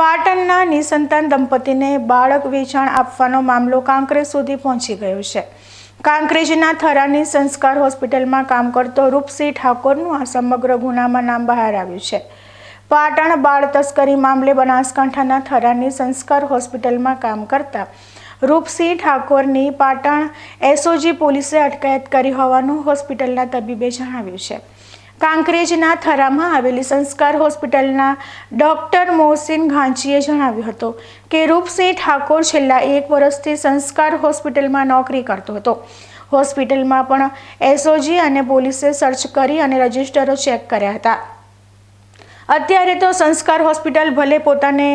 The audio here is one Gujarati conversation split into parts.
પાટણના નિસંતાન દંપતીને બાળક વેચાણ આપવાનો મામલો કાંકરેજ સુધી પહોંચી ગયો છે. કાંકરેજના થરાની સંસ્કાર હોસ્પિટલમાં કામ કરતો રૂપસિંહ ઠાકોરનું આ સમગ્ર ગુનામાં નામ બહાર આવ્યું છે. પાટણ બાળ તસ્કરી મામલે બનાસકાંઠાના થરાની સંસ્કાર હોસ્પિટલમાં કામ કરતા રૂપસિંહ ઠાકોરની પાટણ એસઓજી પોલીસે અટકાયત કરી હોવાનું હોસ્પિટલના તબીબે જણાવ્યું છે. કાંકરેજના થરામાં આવેલી સંસ્કાર હોસ્પિટલના ડોક્ટર મોહસિન ઘાંચીએ જણાવ્યું હતું કે રૂપસિંહ ઠાકોર છેલ્લા એક વર્ષથી સંસ્કાર હોસ્પિટલમાં નોકરી કરતો હતો. હોસ્પિટલમાં પણ એસઓજી અને પોલીસે સર્ચ કરી અને રજિસ્ટરો ચેક કર્યા હતા. અત્યારે તો સંસ્કાર હોસ્પિટલ ભલે પોતાને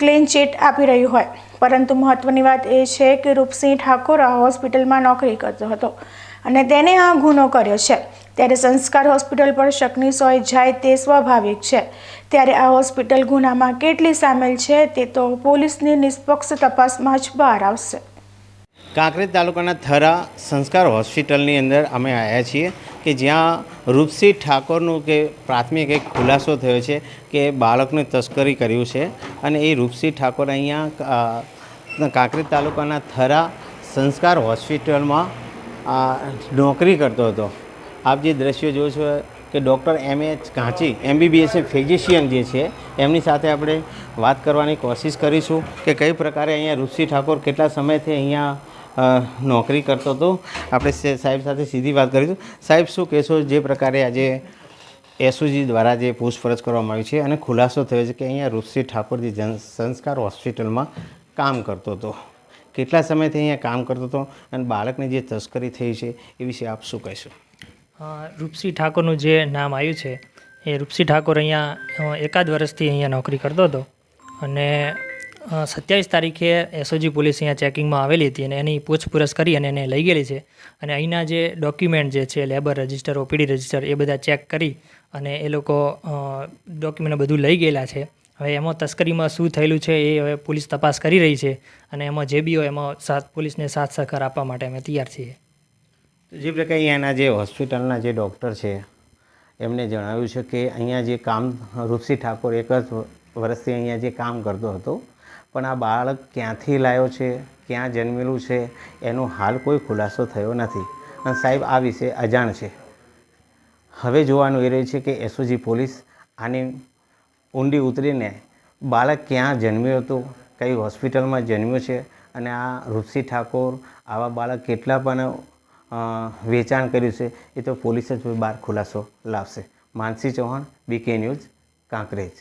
ક્લીન ચીટ આપી રહ્યું હોય, પરંતુ મહત્વની વાત એ છે કે રૂપસિંહ ઠાકોર આ હોસ્પિટલમાં નોકરી કરતો હતો અને તેને આ ગુનો કર્યો છે. ત્યારે સંસ્કાર હોસ્પિટલ પર શકની સોય જાય તે સ્વાભાવિક છે. ત્યારે આ હોસ્પિટલ ગુનામાં કેટલી સામેલ છે તે તો પોલીસની નિષ્પક્ષ તપાસમાં જ બહાર આવશે. કાંકરેજ તાલુકાના થરા સંસ્કાર હોસ્પિટલની અંદર અમે આવ્યા છીએ કે જ્યાં રૂપસિંહ ઠાકોરનું કે પ્રાથમિક એક ખુલાસો થયો છે કે બાળકને તસ્કરી કર્યું છે અને એ રૂપસિંહ ઠાકોર અહીંયા કાંકરેજ તાલુકાના થરા સંસ્કાર હોસ્પિટલમાં નોકરી કરતો હતો. આપ જે દ્રશ્યો જો છો કે doctor M. H Ghanchi MBBS physician જે છે, એમની સાથે આપણે વાત કરવાની કોશિશ કરીશું કે કઈ પ્રકારે અહીંયા ઋષિ ઠાકોર કેટલા સમયથી અહીંયા નોકરી કરતો હતો. આપણે સાહેબ સાથે સીધી વાત કરીશું. સાહેબ, શું કહેશો જે પ્રકારે આજે એસઓજી દ્વારા જે પૂછપરછ કરવામાં આવી છે અને ખુલાસો થયો છે કે અહીંયા ઋષિ ઠાકોર જન, સંસ્કાર હોસ્પિટલમાં કામ કરતો હતો. કેટલા સમયથી અહીંયા કામ કરતો હતો અને બાળકની જે તસ્કરી થઈ છે એ વિશે આપ શું કહેશો? અ, રૂપસિંહ ઠાકોરનું જે નામ આવ્યું છે એ રૂપસિંહ ઠાકોર અહીંયા એકાદ વર્ષથી અહીંયા નોકરી કરતો હતો. અને સત્યાવીસ તારીખે એસઓજી પોલીસ અહીંયા ચેકિંગમાં આવેલી હતી અને એની પૂછપરછ કરી અને એને લઈ ગયેલી છે. અને અહીંના જે ડોક્યુમેન્ટ જે છે લેબર રજિસ્ટર ઓપીડી રજિસ્ટર એ બધા ચેક કરી અને એ લોકો ડોક્યુમેન્ટ બધું લઈ ગયેલા છે. હવે એમાં તસ્કરીમાં શું થયેલું છે એ હવે પોલીસ તપાસ કરી રહી છે અને એમાં જે બી હોય એમાં સાથ પોલીસને સાથ સહકાર આપવા માટે અમે તૈયાર છીએ. જે પ્રકારે અહીંયાના જે હોસ્પિટલના જે ડૉક્ટર છે, એમને જણાવ્યું છે કે અહીંયા જે કામ રૂપસી ઠાકોર એક જ વર્ષથી અહીંયા જે કામ કરતો હતો, પણ આ બાળક ક્યાંથી લાવ્યો છે, ક્યાં જન્મેલું છે, એનો હાલ કોઈ ખુલાસો થયો નથી. અને સાહેબ, આ વિશે અજાણ છે. હવે જોવાનું એ રહ્યું છે કે એસઓજી પોલીસ આની ઊંડી ઉતરીને બાળક ક્યાં જન્મ્યો હતો, કઈ હોસ્પિટલમાં જન્મ્યો છે, અને આ ઋષિ ઠાકોર આવા બાળક કેટલા પણ વેચાણ કર્યું છે, એ તો પોલીસ જ બહાર ખુલાસો લાવશે. Mansi Chauhan B K news Kankrej.